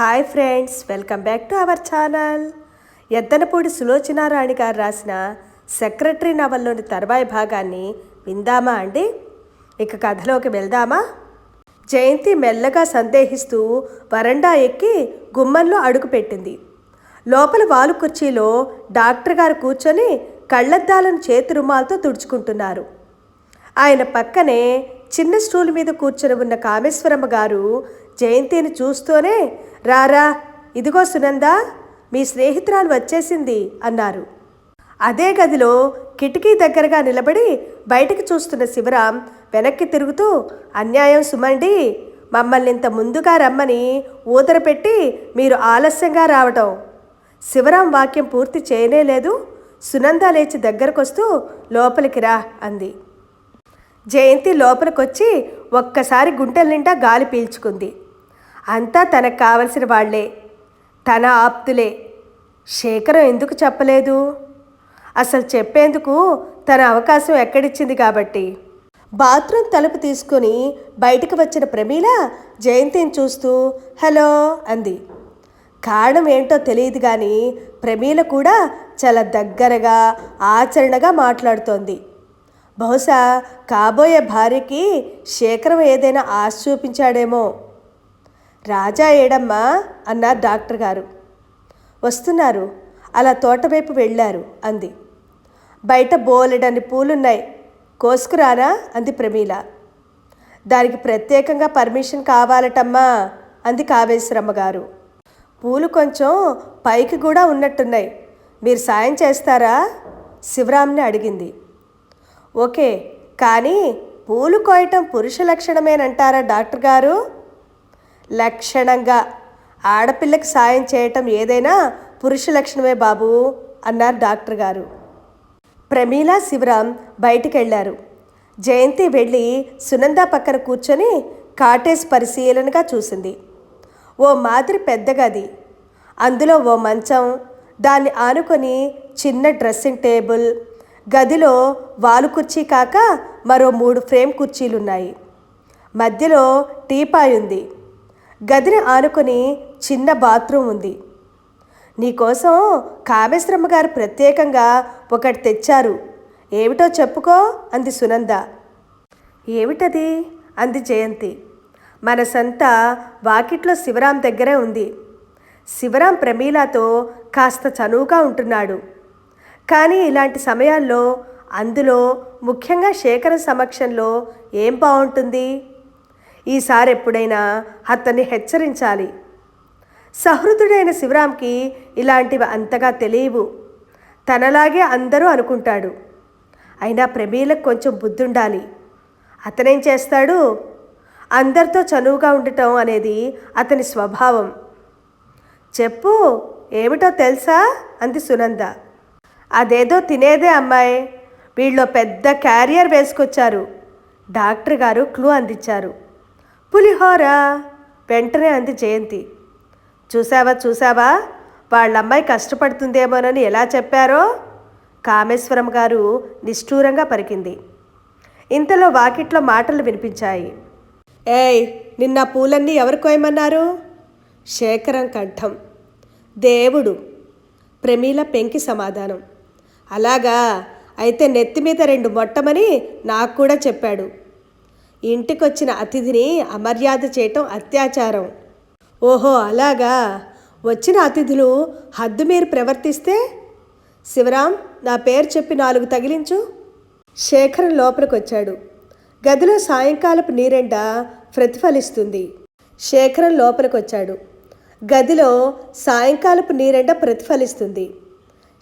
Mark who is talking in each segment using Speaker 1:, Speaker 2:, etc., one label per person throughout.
Speaker 1: Hi friends welcome back to our channel. Yaddanapudi Sulochanarani garu రాసిన secretary నవల్లోని తర్వాయి భాగాన్ని విందామా అండి? ఇక కథలోకి వెళ్దామా? జయంతి మెల్లగా సందేహిస్తూ వరండా ఎక్కి గుమ్మంలో అడుగుపెట్టింది లోపల వాలు కుర్చీలో డాక్టర్ గారు కూర్చొని కళ్ళద్దాలను చేతి రుమాలతో తుడుచుకుంటున్నారు. ఆయన పక్కనే చిన్న స్టూల్ మీద కూర్చొని ఉన్న కామేశ్వరమ్మ గారు జయంతిని చూస్తూనే రారా ఇదిగో సునందా మీ స్నేహితురాలు వచ్చేసింది అన్నారు. అదే గదిలో కిటికీ దగ్గరగా నిలబడి బయటికి చూస్తున్న శివరాం వెనక్కి తిరుగుతూ అన్యాయం సుమండి మమ్మల్ని ఇంత ముందుగా రమ్మని ఊదర పెట్టి మీరు ఆలస్యంగా రావటం. శివరాం వాక్యం పూర్తి చేయనేలేదు సునంద లేచి దగ్గరకొస్తూ లోపలికి రా అంది. జయంతి లోపలికొచ్చి ఒక్కసారి గుంటెల నిండా గాలి పీల్చుకుంది. అంతా తనకు కావలసిన వాళ్ళే తన ఆప్తులే. శేఖరం ఎందుకు చెప్పలేదు? అసలు చెప్పేందుకు తన అవకాశం ఎక్కడిచ్చింది కాబట్టి. బాత్రూమ్ తలుపు తీసుకుని బయటకు వచ్చిన ప్రమీల జయంతిని చూస్తూ హలో అంది. కారణం ఏంటో తెలియదు కానీ ప్రమీల కూడా చాలా దగ్గరగా ఆచరణగా మాట్లాడుతోంది. బహుశా కాబోయే భార్యకి శేఖరం ఏదైనా ఆశ చూపించాడేమో. రాజా ఏడమ్మా అన్నారు డాక్టర్ గారు. వస్తున్నారు. అలా తోట వైపు వెళ్ళారు అంది. బయట బోలెడని పూలున్నాయి. కోసుకురానా అంది ప్రమీల. దానికి ప్రత్యేకంగా పర్మిషన్ కావాలటమ్మా అంది కావేశ్వరమ్మ గారు. పూలు కొంచెం పైకి కూడా ఉన్నట్టున్నాయి. మీరు సాయం చేస్తారా? శివరామ్ని అడిగింది. ఓకే కానీ పూలు కోయటం పురుష లక్షణమేనంటారా డాక్టర్ గారు? లక్షణంగా. ఆడపిల్లకి సాయం చేయటం ఏదైనా పురుష లక్షణమే బాబు అన్నారు డాక్టర్ గారు. ప్రమీల శివరాం బయటికి వెళ్ళారు జయంతి వెళ్ళి సునంద పక్కన కూర్చొని కాటేజ్ పరిశీలనగా చూసింది. ఓ మాదిరి పెద్ద గది అందులో ఓ మంచం దాన్ని ఆనుకొని చిన్న డ్రెస్సింగ్ టేబుల్ గదిలో వాలు కుర్చీ కాక మరో మూడు ఫ్రేమ్ కుర్చీలున్నాయి. మధ్యలో టీపాయ్ ఉంది. గదిని ఆనుకొని చిన్న బాత్రూమ్ ఉంది. నీకోసం కామేశ్వరమ్మ గారు ప్రత్యేకంగా ఒకటి తెచ్చారు. ఏమిటో చెప్పుకో అంది సునంద. ఏమిటది? అంది జయంతి. మన సంత వాకిట్లో శివరాం దగ్గరే ఉంది. శివరాం ప్రమీలాతో కాస్త చనువుగా ఉంటున్నాడు. కానీ ఇలాంటి సమయాల్లో అందులో ముఖ్యంగా శేఖర సమక్షంలో ఏం బాగుంటుంది ఈసారి ఎప్పుడైనా అతన్ని హెచ్చరించాలి. సహృదుడైన శివరాంకి ఇలాంటివి అంతగా తెలియవు. తనలాగే అందరూ అనుకుంటాడు. అయినా ప్రమీలకు కొంచెం బుద్ధుండాలి. అతనేం చేస్తాడు? అందరితో చనువుగా ఉండటం అనేది అతని స్వభావం. చెప్పు ఏమిటో తెలుసా? అంది సునంద. అదేదో తినేదే అమ్మాయి. వీళ్ళు పెద్ద క్యారియర్ వేసుకొచ్చారు. డాక్టర్ గారు క్లూ అందించారు. పులిహోర. వెంటనే అంది జయంతి. చూసావా చూసావా వాళ్ళ అమ్మాయి కష్టపడుతుందేమోనని ఎలా చెప్పారో? కామేశ్వరం గారు నిష్ఠూరంగా పరికింది. ఇంతలో వాకిట్లో మాటలు వినిపించాయి. ఏయ్ నిన్న పూలన్నీ ఎవరు కోయమన్నారు? శేఖరం కంఠం. దేవుడు. ప్రమీల పెంకి సమాధానం. అలాగా అయితే నెత్తి మీద రెండు మొట్టమని నాకు కూడా చెప్పాడు. ఇంటికొచ్చిన అతిథిని అమర్యాద చేయటం అత్యాచారం. ఓహో అలాగా? వచ్చిన అతిథులు హద్దు మీరు ప్రవర్తిస్తే? శివరాం నా పేరు చెప్పి నాలుగు తగిలించు. శేఖరం లోపలికొచ్చాడు. గదిలో సాయంకాలపు నీరెండ ప్రతిఫలిస్తుంది. శేఖరం లోపలికొచ్చాడు. గదిలో సాయంకాలపు నీరెండ ప్రతిఫలిస్తుంది.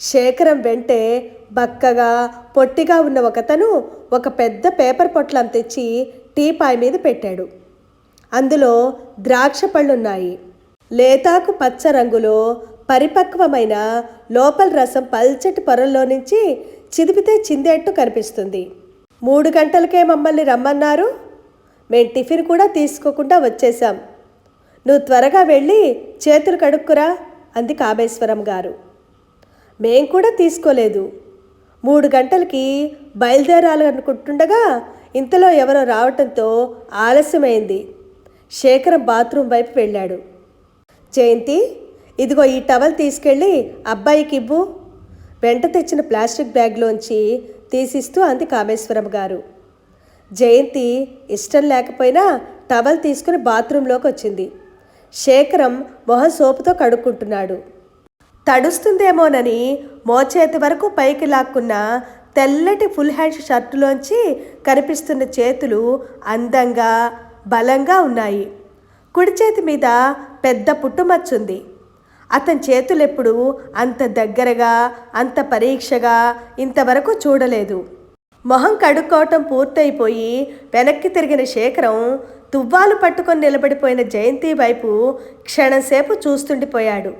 Speaker 1: శేఖరం వెంటే బక్కగా పొట్టిగా ఉన్న ఒకతను ఒక పెద్ద పేపర్ పొట్లం తెచ్చి టీపాయ్ మీద పెట్టాడు. అందులో ద్రాక్ష పళ్ళున్నాయి. లేతాకు పచ్చ రంగులో పరిపక్వమైన లోపల రసం పల్చటి పొరల్లో నుంచి చిదిపితే చిందేట్టు కనిపిస్తుంది. మూడు గంటలకే మమ్మల్ని రమ్మన్నారు. మేము టిఫిన్ కూడా తీసుకోకుండా వచ్చేసాం నువ్వు త్వరగా వెళ్ళి చేతులు కడుక్కురా అంది కామేశ్వరం గారు. మేం కూడా తీసుకోలేదు. మూడు గంటలకి బయలుదేరాలనుకుంటుండగా ఇంతలో ఎవరో రావటంతో ఆలస్యమైంది. శేఖరం బాత్రూమ్ వైపు వెళ్ళాడు. జయంతి ఇదిగో ఈ టవల్ తీసుకెళ్ళి అబ్బాయికి ఇవ్వు. వెంట తెచ్చిన ప్లాస్టిక్ బ్యాగ్లోంచి తీసిస్తూ అంది కామేశ్వరం గారు. జయంతి ఇష్టం లేకపోయినా టవల్ తీసుకుని బాత్రూంలోకి వచ్చింది. శేఖరం మొహం సోపుతో కడుక్కుంటున్నాడు. తడుస్తుందేమోనని మోచేతి వరకు పైకి లాక్కున్న తెల్లటి ఫుల్ హ్యాండ్ షర్టులోంచి కనిపిస్తున్న చేతులు అందంగా బలంగా ఉన్నాయి. కుడి చేతి మీద పెద్ద పుట్టుమచ్చుంది అతని చేతులెప్పుడు అంత దగ్గరగా అంత పరీక్షగా ఇంతవరకు చూడలేదు. మొహం కడుక్కోవటం పూర్తయిపోయి వెనక్కి తిరిగిన శేఖరం తువ్వాలు పట్టుకొని నిలబడిపోయిన జయంతి వైపు క్షణంసేపు చూస్తుండిపోయాడు.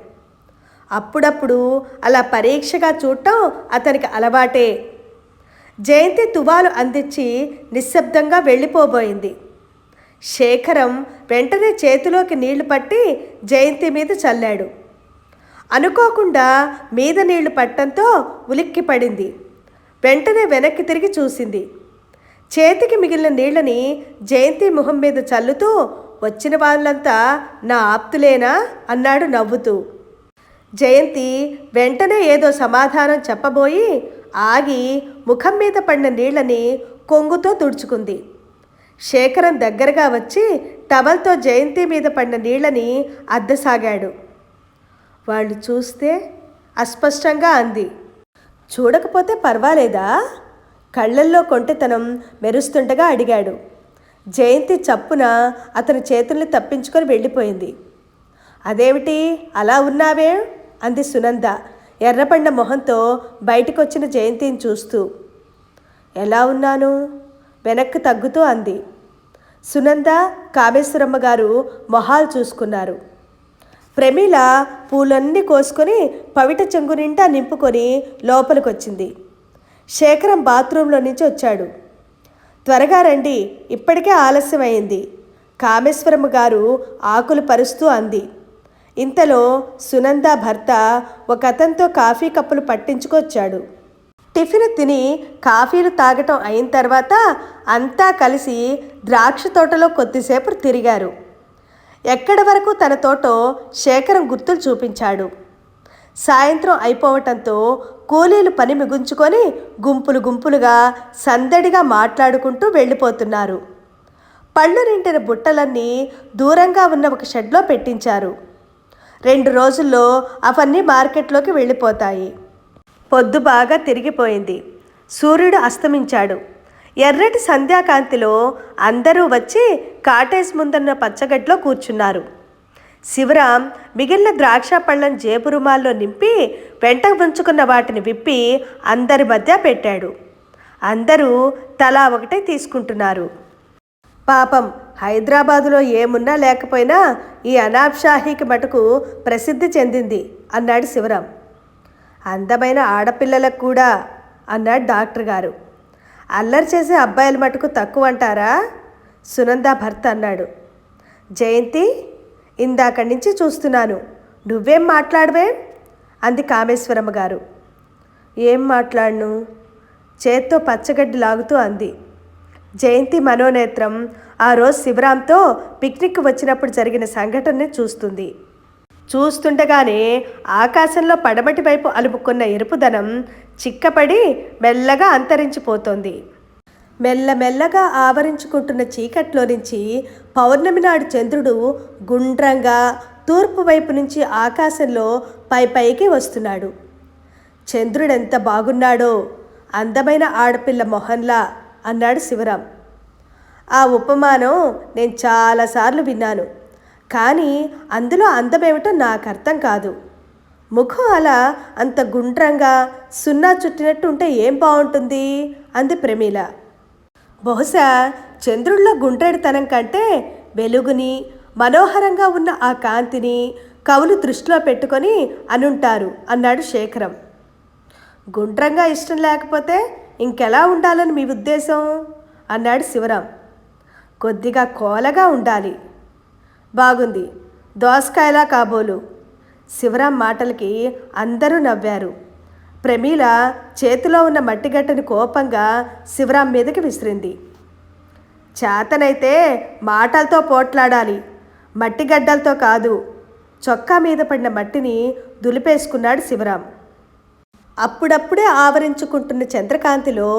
Speaker 1: అప్పుడప్పుడు అలా పరీక్షగా చూడటం అతనికి అలవాటే. జయంతి తువాలు అందించి నిశ్శబ్దంగా వెళ్ళిపోబోయింది. శేఖరం వెంటనే చేతిలోకి నీళ్ళు పట్టి జయంతి మీద చల్లాడు. అనుకోకుండా మీద నీళ్ళు పట్టంతో ఉలిక్కి పడింది. వెంటనే వెనక్కి తిరిగి చూసింది. చేతికి మిగిలిన నీళ్ళని జయంతి ముఖం మీద చల్లుతూ వచ్చిన వాళ్ళంతా నా ఆప్తులేనా? అన్నాడు నవ్వుతూ. జయంతి వెంటనే ఏదో సమాధానం చెప్పబోయి ఆగి ముఖం మీద పడిన నీళ్ళని కొంగుతో తుడుచుకుంది. శేఖరం దగ్గరగా వచ్చి టవల్తో జయంతి మీద పడిన నీళ్ళని అద్దసాగాడు. వాళ్ళు చూస్తే అస్పష్టంగా అంది. చూడకపోతే పర్వాలేదా? కళ్ళల్లో కొంటెతనం మెరుస్తుండగా అడిగాడు. జయంతి చప్పున అతని చేతుల్ని తప్పించుకొని వెళ్ళిపోయింది. అదేమిటి? అలా ఉన్నావే? అంది సునంద. ఎర్రపండ మొహంతో బయటికొచ్చిన జయంతిని చూస్తూ ఎలా ఉన్నాను? వెనక్కి తగ్గుతూ అంది. సునంద కామేశ్వరమ్మ గారు మొహాలు చూసుకున్నారు. ప్రమీల పూలన్నీ కోసుకొని పవిట చెంగు నిండా నింపుకొని లోపలికొచ్చింది. శేఖరం బాత్రూంలో నుంచి వచ్చాడు. త్వరగా రండి ఇప్పటికే ఆలస్యమైంది కామేశ్వరమ్మ గారు ఆకులు పరుస్తూ అంది. ఇంతలో సునంద భర్త ఒక అతనితో కాఫీ కప్పులు పట్టించుకొచ్చాడు. టిఫిన్ తిని కాఫీలు తాగటం అయిన తర్వాత అంతా కలిసి ద్రాక్ష తోటలో కొద్దిసేపు తిరిగారు. ఎక్కడి వరకు తన తోటో శేఖరం గుర్తులు చూపించాడు. సాయంత్రం అయిపోవటంతో కూలీలు పని మిగుంచుకొని గుంపులు గుంపులుగా సందడిగా మాట్లాడుకుంటూ వెళ్ళిపోతున్నారు. పళ్ళు నిండిన బుట్టలన్నీ దూరంగా ఉన్న ఒక షెడ్లో పెట్టించారు. రెండు రోజుల్లో అవన్నీ మార్కెట్లోకి వెళ్ళిపోతాయి. పొద్దు బాగా తిరిగిపోయింది. సూర్యుడు అస్తమించాడు. ఎర్రటి సంధ్యాకాంతిలో అందరూ వచ్చి కాటేజ్ ముందున్న పచ్చగడ్లో కూర్చున్నారు. శివరాం మిగిలిన ద్రాక్ష పళ్ళను జేబు రుమాల్లో నింపి వెంట ఉంచుకున్న వాటిని విప్పి అందరి మధ్య పెట్టాడు. అందరూ తలా ఒకటే తీసుకుంటున్నారు. పాపం. హైదరాబాదులో ఏమున్నా లేకపోయినా ఈ అనాబ్షాహీకి మటుకు ప్రసిద్ధి చెందింది అన్నాడు శివరాం. అందమైన ఆడపిల్లలకు కూడా అన్నాడు డాక్టర్ గారు. అల్లరి చేసే అబ్బాయిల మటుకు తక్కువ అంటారా? సునంద భర్త అన్నాడు. జయంతి ఇందాకడి నుంచి చూస్తున్నాను. నువ్వేం మాట్లాడవే? అంది కామేశ్వరమ్మ గారు. ఏం మాట్లాడను? చేత్తో పచ్చగడ్డి లాగుతూ అంది. జయంతి మనోనేత్రం ఆ రోజు శివరాంతో పిక్నిక్ వచ్చినప్పుడు జరిగిన సంఘటనని చూస్తుంది. చూస్తుండగానే ఆకాశంలో పడమటి వైపు అలుపుకున్న ఎరుపుదనం చిక్కపడి మెల్లగా అంతరించిపోతోంది. మెల్లమెల్లగా ఆవరించుకుంటున్న చీకట్లో నుంచి పౌర్ణమి నాడు చంద్రుడు గుండ్రంగా తూర్పు వైపు నుంచి ఆకాశంలో పై పైకి వస్తున్నాడు. చంద్రుడు ఎంత బాగున్నాడో అందమైన ఆడపిల్ల మొహన్లా అన్నాడు శివరాం. ఆ ఉపమానం నేను చాలాసార్లు విన్నాను. కానీ అందులో అందమేమిటో నాకు అర్థం కాదు. ముఖం అలా అంత గుండ్రంగా సున్నా చుట్టినట్టు ఉంటే ఏం బాగుంటుంది? అంది ప్రమీల. బహుశా చంద్రుల్లో గుండ్రెడితనం కంటే వెలుగుని మనోహరంగా ఉన్న ఆ కాంతిని కవులు దృష్టిలో పెట్టుకొని అనుంటారు అన్నాడు శేఖరం. గుండ్రంగా ఇష్టం లేకపోతే ఇంకెలా ఉండాలని మీ ఉద్దేశం? అన్నాడు శివరాం. కొద్దిగా కోలగా ఉండాలి. బాగుంది. దోసకాయలా కాబోలు. శివరాం మాటలకి అందరూ నవ్వారు. ప్రమీల చేతిలో ఉన్న మట్టిగట్టని కోపంగా శివరాం మీదకి విసిరింది. చేతనైతే మాటలతో పోట్లాడాలి. మట్టిగడ్డలతో కాదు. చొక్కా మీద పడిన మట్టిని దులిపేసుకున్నాడు శివరాం. అప్పుడప్పుడే ఆవరించుకుంటున్న చంద్రకాంతిలో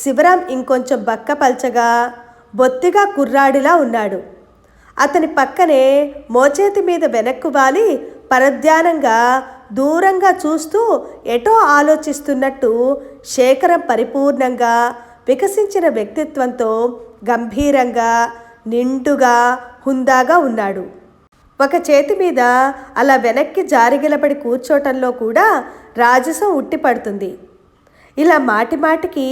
Speaker 1: శివరాం ఇంకొంచెం బక్కపల్చగా బొత్తిగా కుర్రాడిలా ఉన్నాడు. అతని పక్కనే మోచేతి మీద వెనక్కు వాలి పరధ్యానంగా దూరంగా చూస్తూ ఎటో ఆలోచిస్తున్నట్టు శేఖరం పరిపూర్ణంగా వికసించిన వ్యక్తిత్వంతో గంభీరంగా నిండుగా హుందాగా ఉన్నాడు. ఒక చేతి మీద అలా వెనక్కి జారిగిలబడి కూర్చోటంలో కూడా రాజసం ఉట్టిపడుతుంది ఇలా మాటి మాటికి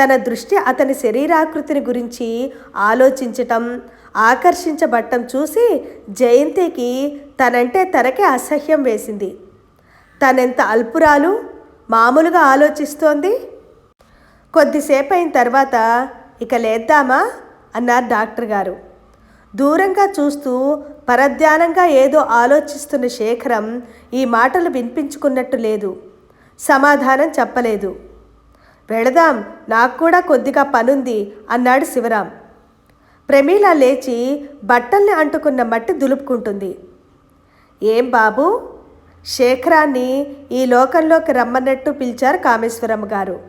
Speaker 1: తన దృష్టి అతని శరీరాకృతిని గురించి ఆలోచించటం ఆకర్షించబట్టం చూసి జయంతికి తనంటే తనకే అసహ్యం వేసింది. తనెంత అల్పురాలు? మామూలుగా ఆలోచిస్తోంది? కొద్దిసేపు అయిన తర్వాత ఇక లేద్దామా? అన్నారు డాక్టర్ గారు దూరంగా చూస్తూ పరధ్యానంగా ఏదో ఆలోచిస్తున్న శేఖరం ఈ మాటలు వినిపించుకున్నట్టు లేదు. సమాధానం చెప్పలేదు. వెళదాం నాకు కూడా కొద్దిగా పనుంది అన్నాడు శివరాం. ప్రమీల లేచి బట్టల్ని అంటుకున్న మట్టి దులుపుకుంటుంది. ఏం బాబు? శేఖరాన్ని ఈ లోకంలోకి రమ్మన్నట్టు పిలిచారు కామేశ్వరమ్మ గారు.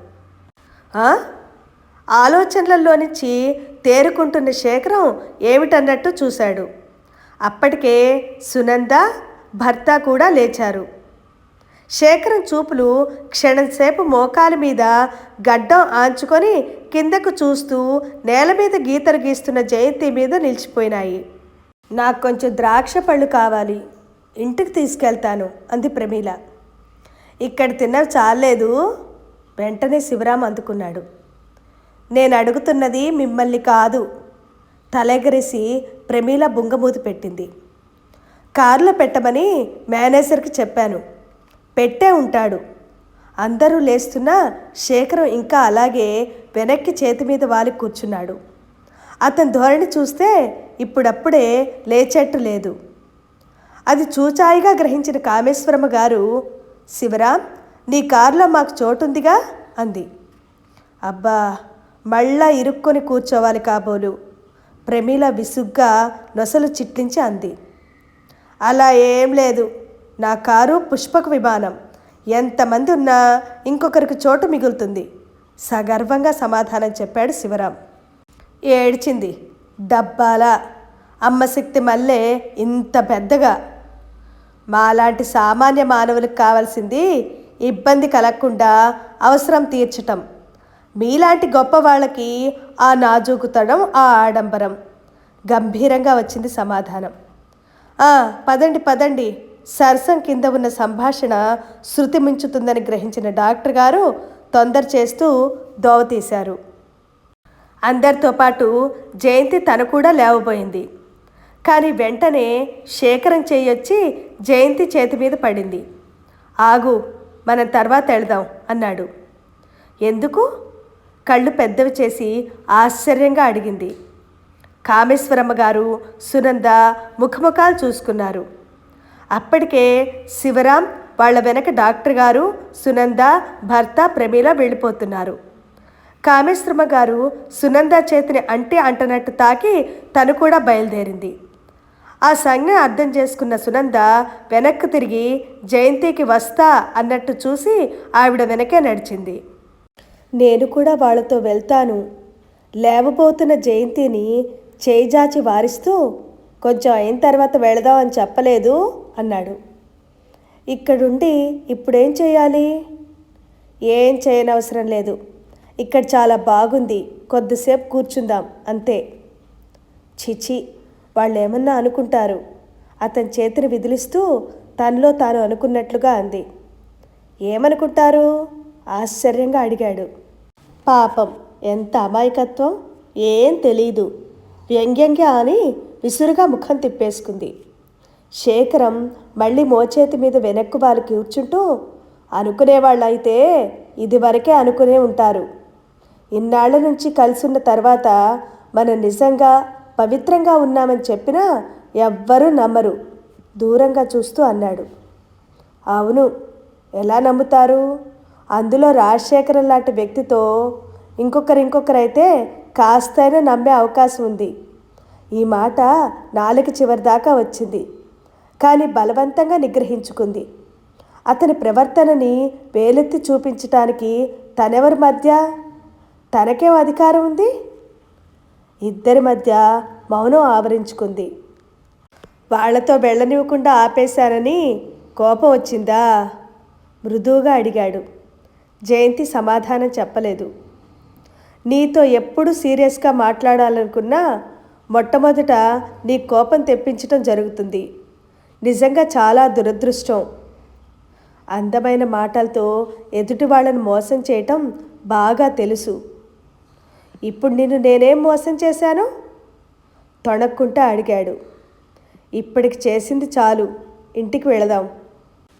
Speaker 1: ఆలోచనలలో నుంచి తేరుకుంటున్న శేఖరం ఏమిటన్నట్టు చూశాడు. అప్పటికే సునంద భర్త కూడా లేచారు. శేఖరం చూపులు క్షణంసేపు మోకాల మీద గడ్డం ఆంచుకొని కిందకు చూస్తూ నేల మీద గీతలు గీస్తున్న జయంతి మీద నిలిచిపోయినాయి. నాకు కొంచెం ద్రాక్ష పళ్ళు కావాలి. ఇంటికి తీసుకెళ్తాను అంది ప్రమీల. ఇక్కడ తిన్నవి చాలేదు వెంటనే శివరాం అందుకున్నాడు. నేను అడుగుతున్నది మిమ్మల్ని కాదు. తలెగరిసి ప్రమీల బుంగమూతి పెట్టింది. కారులో పెట్టమని మేనేజర్కి చెప్పాను. పెట్టే ఉంటాడు. అందరూ లేస్తున్నా శేఖరం ఇంకా అలాగే వెనక్కి చేతి మీద వాలి కూర్చున్నాడు. అతని ధోరణి చూస్తే ఇప్పుడప్పుడే లేచేట్టు లేదు. అది చూచాయిగా గ్రహించిన కామేశ్వరమ్మ గారు శివరాం నీ కారులో మాకు చోటుందిగా? అంది. అబ్బా మళ్ళా ఇరుక్కొని కూర్చోవాలి కాబోలు. ప్రమీల విసుగ్గా నొసలు చిట్లించి అంది. అలా ఏం లేదు. నా కారు పుష్పక విమానం. ఎంతమంది ఉన్నా ఇంకొకరికి చోటు మిగులుతుంది. సగర్వంగా సమాధానం చెప్పాడు శివరాం. ఏడ్చింది. డబ్బాల అమ్మ శక్తి మల్లె ఇంత పెద్దగా. మాలాంటి సామాన్య మానవులకు కావాల్సింది ఇబ్బంది కలగకుండా అవసరం తీర్చటం. మీలాంటి గొప్ప వాళ్ళకి ఆ నాజూకుతడం ఆ ఆడంబరం. గంభీరంగా వచ్చింది సమాధానం. పదండి పదండి. సరసం కింద ఉన్న సంభాషణ శృతి మించుతుందని గ్రహించిన డాక్టర్ గారు తొందర చేస్తూ దోవ తీశారు. అందరితో పాటు జయంతి తను కూడా లేవబోయింది. కానీ వెంటనే శేఖరం చేయొచ్చి జయంతి చేతి మీద పడింది. ఆగు మనం తర్వాత వెళదాం అన్నాడు. ఎందుకు? కళ్ళు పెద్దవి చేసి ఆశ్చర్యంగా అడిగింది. కామేశ్వరమ్మ గారు సునంద ముఖముఖాలు చూసుకున్నారు. అప్పటికే శివరాం వాళ్ళ వెనక డాక్టర్ గారు సునంద భర్త ప్రమీల వెళ్ళిపోతున్నారు. కామేశ్వరమ్మ గారు సునంద చేతిని అంటే అంటనట్టు తాకి తను కూడా బయలుదేరింది. ఆ సంజ్ఞ అర్థం చేసుకున్న సునంద వెనక్కు తిరిగి జయంతికి వస్తా అన్నట్టు చూసి ఆవిడ వెనకే నడిచింది. నేను కూడా వాళ్ళతో వెళ్తాను. లేవబోతున్న జయంతిని చేయిజాచి వారిస్తూ కొంచెం అయిన తర్వాత వెళదాం అని చెప్పలేదు అన్నాడు. ఇక్కడుండి ఇప్పుడేం చేయాలి? ఏం చేయనవసరం లేదు. ఇక్కడ చాలా బాగుంది. కొద్దిసేపు కూర్చుందాం అంతే. చిచి వాళ్ళు ఏమన్నా అనుకుంటారు. అతని చేతిని విదిలిస్తూ తనలో తాను అనుకున్నట్లుగా అంది. ఏమనుకుంటారు? ఆశ్చర్యంగా అడిగాడు. పాపం. ఎంత అమాయకత్వం? ఏం తెలీదు. వ్యంగ్యంగా అని విసురుగా ముఖం తిప్పేసుకుంది. శేఖరం మళ్ళీ మోచేతి మీద వెనక్కు వాళ్ళు కూర్చుంటూ అనుకునేవాళ్ళైతే ఇదివరకే అనుకునే ఉంటారు. ఇన్నాళ్ళ నుంచి కలిసున్న తర్వాత మనం నిజంగా పవిత్రంగా ఉన్నామని చెప్పినా ఎవ్వరూ నమ్మరు. దూరంగా చూస్తూ అన్నాడు. అవును. ఎలా నమ్ముతారు? అందులో రాజశేఖర్ లాంటి వ్యక్తితో ఇంకొకరు ఇంకొకరైతే కాస్తైనా నమ్మే అవకాశం ఉంది. ఈ మాట నాలుగు చివరి దాకా వచ్చింది. కానీ బలవంతంగా నిగ్రహించుకుంది. అతని ప్రవర్తనని వేలెత్తి చూపించటానికి తనెవరి మధ్య? తనకేం అధికారం ఉంది? ఇద్దరి మధ్య మౌనం ఆవరించుకుంది. వాళ్ళతో వెళ్ళనివ్వకుండా ఆపేశానని కోపం వచ్చిందా? మృదువుగా అడిగాడు. జయంతి సమాధానం చెప్పలేదు. నీతో ఎప్పుడు సీరియస్గా మాట్లాడాలనుకున్నా మొట్టమొదట నీ కోపం తెప్పించటం జరుగుతుంది. నిజంగా చాలా దురదృష్టం. అందమైన మాటలతో ఎదుటి వాళ్ళను మోసం చేయటం బాగా తెలుసు. ఇప్పుడు నిన్ను నేనేం మోసం చేశాను? తొణక్కుంటా అడిగాడు. ఇప్పటికి చేసింది చాలు. ఇంటికి వెళదాం.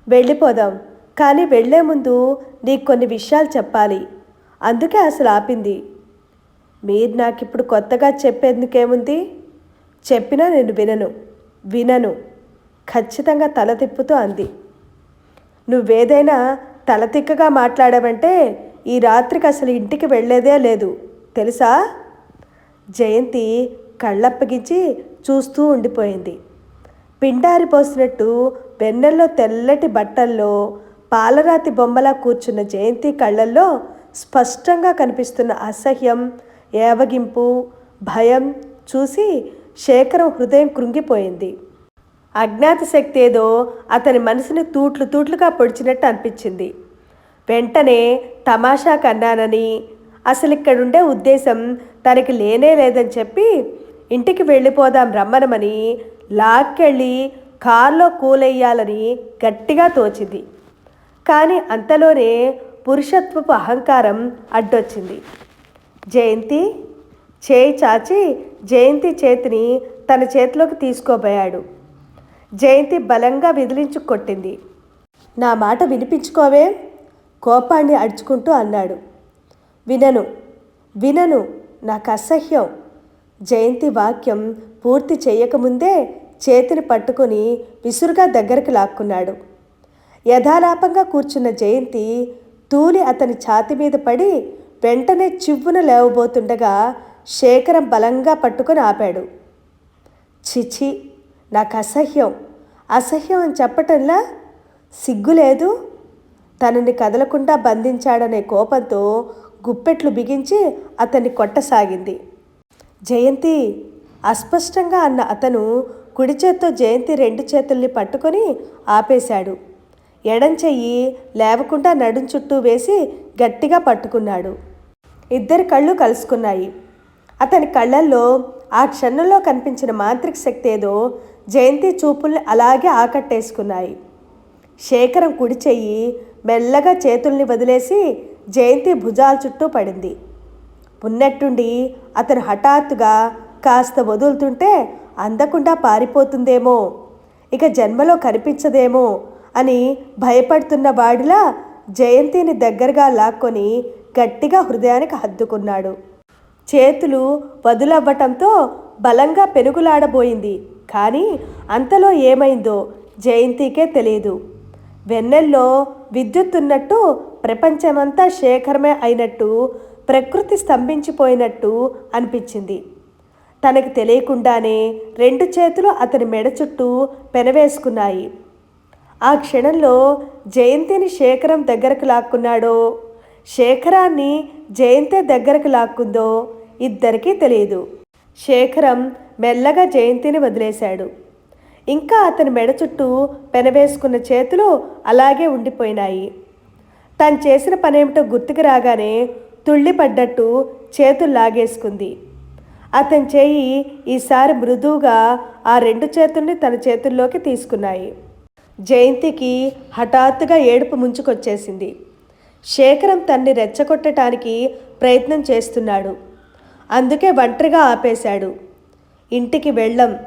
Speaker 1: వెళ్ళిపోదాం. కానీ వెళ్ళే ముందు నీకు కొన్ని విషయాలు చెప్పాలి. అందుకే అసలు ఆపింది. మీరు నాకు ఇప్పుడు కొత్తగా చెప్పేందుకేముంది? చెప్పినా నేను వినను. వినను. ఖచ్చితంగా తల తిప్పుతూ అంది. నువ్వేదైనా తలతిక్కగా మాట్లాడావంటే ఈ రాత్రికి అసలు ఇంటికి వెళ్ళేదే లేదు. తెలుసా? జయంతి కళ్ళప్పగించి చూస్తూ ఉండిపోయింది. పిండారి పోసినట్టు వెన్నెల్లో తెల్లటి బట్టల్లో పాలరాతి బొమ్మలా కూర్చున్న జయంతి కళ్ళల్లో స్పష్టంగా కనిపిస్తున్న అసహ్యం ఏవగింపు భయం చూసి శేఖరం హృదయం కృంగిపోయింది. అజ్ఞాత శక్తి ఏదో అతని మనసుని తూట్లు తూట్లుగా పొడిచినట్టు అనిపించింది. వెంటనే తమాషా కన్నానని అసలు ఇక్కడుండే ఉద్దేశం తనకి లేనే లేదని చెప్పి ఇంటికి వెళ్ళిపోదాం రమ్మనమని లాక్కెళ్ళి కారులో కూలెయ్యాలని గట్టిగా తోచింది. కానీ అంతలోనే పురుషత్వపు అహంకారం అడ్డొచ్చింది. జయంతి చేయి చాచి జయంతి చేతిని తన చేతిలోకి తీసుకోబోయాడు. జయంతి బలంగా విదిలించు కొట్టింది. నా మాట వినిపించుకోవే? కోపాన్ని అడుచుకుంటూ అన్నాడు. వినను వినను నాకు అసహ్యం. జయంతి వాక్యం పూర్తి చేయకముందే చేతిని పట్టుకొని విసురుగా దగ్గరికి లాక్కున్నాడు. యథాలాపంగా కూర్చున్న జయంతి తూలి అతని ఛాతి మీద పడి వెంటనే చివ్వున లేవబోతుండగా శేఖరం బలంగా పట్టుకొని ఆపాడు. చిచి నాకు అసహ్యం. అసహ్యం అని చెప్పటంలా? సిగ్గులేదు? తనని కదలకుండా బంధించాడనే కోపంతో గుప్పెట్లు బిగించి అతన్ని కొట్టసాగింది. జయంతి అస్పష్టంగా అన్న అతను కుడి చేత్తో జయంతి రెండు చేతుల్ని పట్టుకొని ఆపేశాడు. ఎడం చెయ్యి లేవకుండా నడుం చుట్టూ వేసి గట్టిగా పట్టుకున్నాడు. ఇద్దరి కళ్ళు కలుసుకున్నాయి. అతని కళ్ళల్లో ఆ క్షణంలో కనిపించిన మాంత్రిక శక్తి ఏదో జయంతి చూపుల్ని అలాగే ఆకట్టేసుకున్నాయి. శేఖరం కుడి చెయ్యి మెల్లగా చేతుల్ని వదిలేసి జయంతి భుజాల చుట్టూ పడింది. ఉన్నట్టుండి అతను హఠాత్తుగా కాస్త వదులుతుంటే అందకుండా పారిపోతుందేమో ఇక జన్మలో కనిపించదేమో అని భయపడుతున్న వాడిలా జయంతిని దగ్గరగా లాక్కొని గట్టిగా హృదయానికి హద్దుకున్నాడు. చేతులు వదులవ్వటంతో బలంగా పెనుగులాడబోయింది. కానీ అంతలో ఏమైందో జయంతికే తెలియదు వెన్నెల్లో విద్యుత్తున్నట్టు ప్రపంచమంతా శేఖరమే అయినట్టు ప్రకృతి స్తంభించిపోయినట్టు అనిపించింది. తనకు తెలియకుండానే రెండు చేతులు అతని మెడ చుట్టూ పెనవేసుకున్నాయి. ఆ క్షణంలో జయంతిని శేఖరం దగ్గరకు లాక్కున్నాడో? శేఖరాన్ని జయంతి దగ్గరకు లాక్కుందో ఇద్దరికీ తెలియదు శేఖరం మెల్లగా జయంతిని వదిలేశాడు. ఇంకా అతని మెడ చుట్టూ పెనవేసుకున్న చేతులు అలాగే ఉండిపోయినాయి. తను చేసిన పనేమిటో గుర్తుకు రాగానే తుళ్ళిపడ్డట్టు చేతులు లాగేసుకుంది. అతని చేయి ఈసారి మృదువుగా ఆ రెండు చేతుల్ని తన చేతుల్లోకి తీసుకున్నాయి. జయంతికి హఠాత్తుగా ఏడుపు ముంచుకొచ్చేసింది. శేఖరం తన్ని రెచ్చగొట్టడానికి ప్రయత్నం చేస్తున్నాడు. అందుకే ఒంటరిగా ఆపేశాడు. ఇంటికి వెళ్ళం.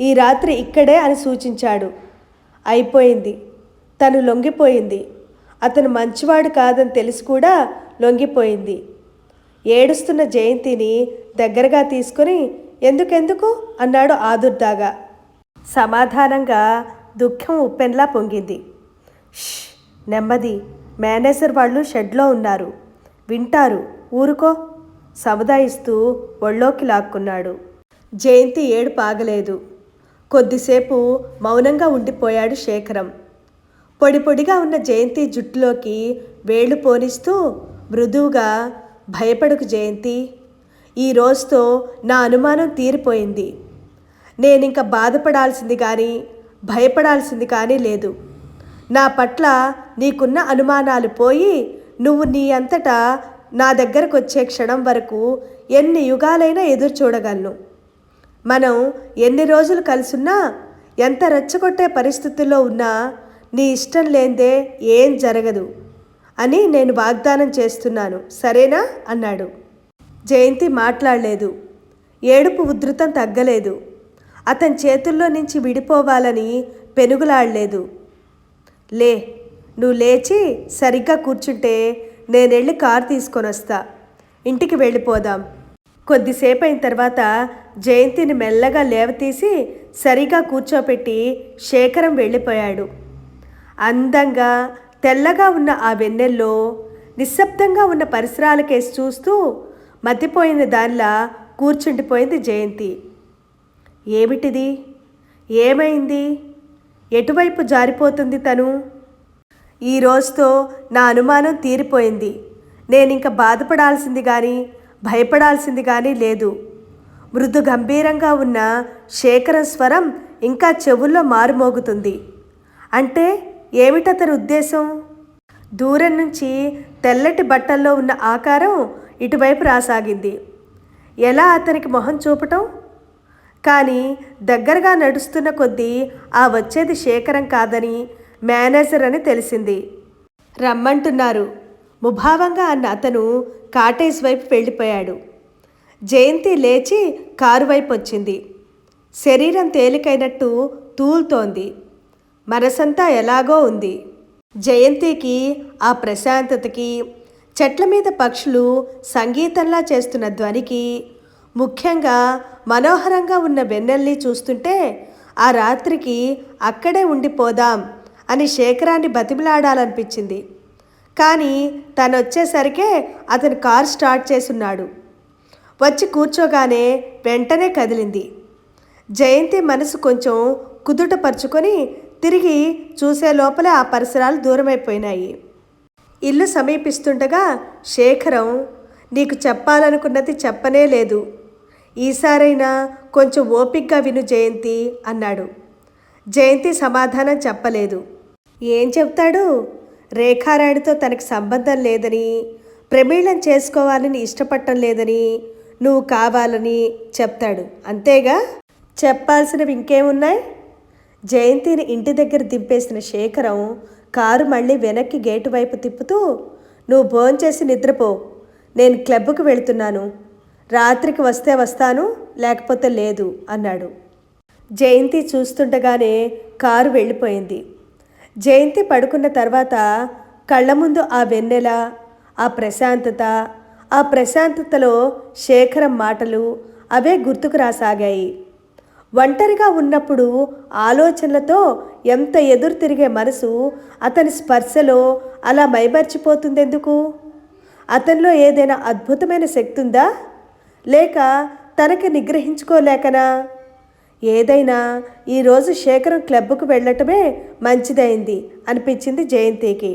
Speaker 1: ఈ రాత్రి ఇక్కడే అని సూచించాడు. అయిపోయింది. తను లొంగిపోయింది. అతను మంచివాడు కాదని తెలిసి కూడా లొంగిపోయింది. ఏడుస్తున్న జయంతిని దగ్గరగా తీసుకుని ఎందుకెందుకు? అన్నాడు ఆదుర్దాగా. సమాధానంగా దుఃఖం ఉప్పెన్లా పొంగింది. "ష్, నెమ్మది. మేనేజర్ వాళ్ళు షెడ్లో ఉన్నారు. వింటారు. ఊరుకో. సముదాయిస్తూ ఒళ్ళోకి లాక్కున్నాడు. జయంతి ఏడు పాగలేదు. కొద్దిసేపు మౌనంగా ఉండిపోయాడు శేఖరం. పొడి పొడిగా ఉన్న జయంతి జుట్టులోకి వేళ్ళు పోనిస్తూ మృదువుగా భయపడకు జయంతి. ఈ రోజుతో నా అనుమానం తీరిపోయింది. నేనింక బాధపడాల్సింది కానీ భయపడాల్సింది కానీ లేదు. నా పట్ల నీకున్న అనుమానాలు పోయి నువ్వు నీ అంతటా నా దగ్గరకు వచ్చే క్షణం వరకు ఎన్ని యుగాలైనా ఎదురు చూడగలను. మనం ఎన్ని రోజులు కలుసున్నా ఎంత రెచ్చగొట్టే పరిస్థితుల్లో ఉన్నా నీ ఇష్టం లేందే ఏం జరగదు అని నేను వాగ్దానం చేస్తున్నాను. సరేనా? అన్నాడు. జయంతి మాట్లాడలేదు. ఏడుపు ఉధృతం తగ్గలేదు. అతని చేతుల్లో నుంచి విడిపోవాలని పెనుగులాడలేదు. లే నువ్వు లేచి సరిగ్గా కూర్చుంటే నేను వెళ్ళి కారు తీసుకొని వస్తా. ఇంటికి వెళ్ళిపోదాం. కొద్దిసేపు అయిన తర్వాత జయంతిని మెల్లగా లేవతీసి సరిగా కూర్చోపెట్టి శేఖరం వెళ్ళిపోయాడు. అందంగా తెల్లగా ఉన్న ఆ వెన్నెల్లో నిశ్శబ్దంగా ఉన్న పరిసరాలకేసి చూస్తూ మతిపోయిన దానిలా కూర్చుండిపోయింది జయంతి. ఏమిటిది? ఏమైంది? ఎటువైపు జారిపోతుంది తను? ఈ రోజుతో నా అనుమానం తీరిపోయింది. నేను బాధపడాల్సింది కానీ భయపడాల్సింది కానీ లేదు. మృదు గంభీరంగా ఉన్న శేఖర స్వరం ఇంకా చెవుల్లో మారుమోగుతుంది. అంటే ఏమిటతని ఉద్దేశం? దూరం నుంచి తెల్లటి బట్టల్లో ఉన్న ఆకారం ఇటువైపు రాసాగింది. ఎలా అతనికి మొహం చూపటం? కానీ దగ్గరగా నడుస్తున్న కొద్దీ ఆ వచ్చేది శేఖరం కాదని మేనేజర్ అని తెలిసింది. రమ్మంటున్నారు. ముభావంగా అన్న అతను కాటేజ్ వైపు వెళ్ళిపోయాడు. జయంతి లేచి కారు వైపు వచ్చింది. శరీరం తేలికైనట్టు తూలుతోంది. మనసంతా ఎలాగో ఉంది. జయంతికి ఆ ప్రశాంతతకి చెట్ల మీద పక్షులు సంగీతంలా చేస్తున్న ధ్వనికి ముఖ్యంగా మనోహరంగా ఉన్న వెన్నెల్ని చూస్తుంటే ఆ రాత్రికి అక్కడే ఉండిపోదాం అని శేఖరాన్ని బతిమిలాడాలనిపించింది. కానీ తను వచ్చేసరికే అతను కార్ స్టార్ట్ చేసున్నాడు వచ్చి కూర్చోగానే వెంటనే కదిలింది. జయంతి మనసు కొంచెం కుదుటపరుచుకొని తిరిగి చూసే లోపలే ఆ పరిసరాలు దూరమైపోయినాయి. ఇల్లు సమీపిస్తుండగా శేఖరం నీకు చెప్పాలనుకున్నది చెప్పనే లేదు. ఈసారైనా కొంచెం ఓపిక్గా విను జయంతి అన్నాడు. జయంతి సమాధానం చెప్పలేదు. ఏం చెప్తాడు? రేఖారాణితో తనకి సంబంధం లేదని ప్రమీళం చేసుకోవాలని ఇష్టపడటం లేదని నువ్వు కావాలని చెప్తాడు. అంతేగా? చెప్పాల్సినవి ఇంకేమున్నాయి? జయంతిని ఇంటి దగ్గర దింపేసిన శేఖరం కారు మళ్ళీ వెనక్కి గేటు వైపు తిప్పుతూ నువ్వు భోంచేసి నిద్రపో. నేను క్లబ్కు వెళ్తున్నాను. రాత్రికి వస్తే వస్తాను లేకపోతే లేదు అన్నాడు. జయంతి చూస్తుండగానే కారు వెళ్ళిపోయింది. జయంతి పడుకున్న తర్వాత కళ్ళ ముందు ఆ వెన్నెల ఆ ప్రశాంతత ఆ ప్రశాంతతలో శేఖరం మాటలు అవే గుర్తుకు రాసాగాయి. ఒంటరిగా ఉన్నప్పుడు ఆలోచనలతో ఎంత ఎదురు తిరిగే మనసు అతని స్పర్శలో అలా మైమర్చిపోతుందెందుకు? అతనిలో ఏదైనా అద్భుతమైన శక్తి ఉందా లేక తనకి నిగ్రహించుకోలేకనా? ఏదైనా ఈరోజు శేఖరం క్లబ్కు వెళ్ళటమే మంచిదైంది అనిపించింది జయంతికి.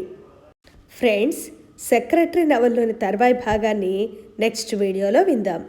Speaker 1: ఫ్రెండ్స్ సెక్రటరీ నవల్లోని తర్వాయి భాగాన్ని నెక్స్ట్ వీడియోలో విందాం.